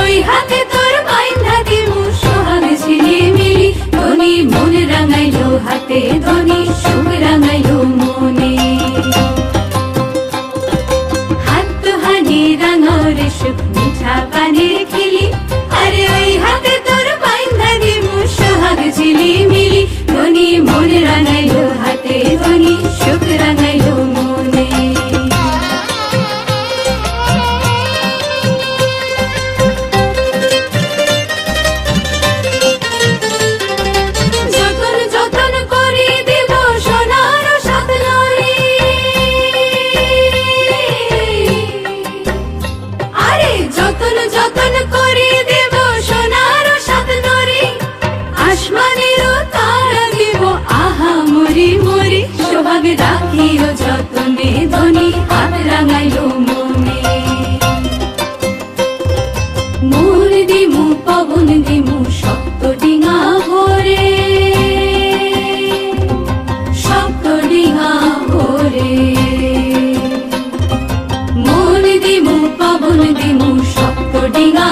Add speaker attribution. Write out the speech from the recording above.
Speaker 1: ওই হাতে রাঙাইলো হাতে ধনি সুখ হানি মিঠা পানির তবে রাখিও যতনে ধনী হাত রাঙাইল মনে। মোর দিমু, পবন দিমু শক্ত ডিঙা ভরে। শক্ত ডিঙা ভরে। মোর দিমু, পবন দিমু শক্ত ডিঙা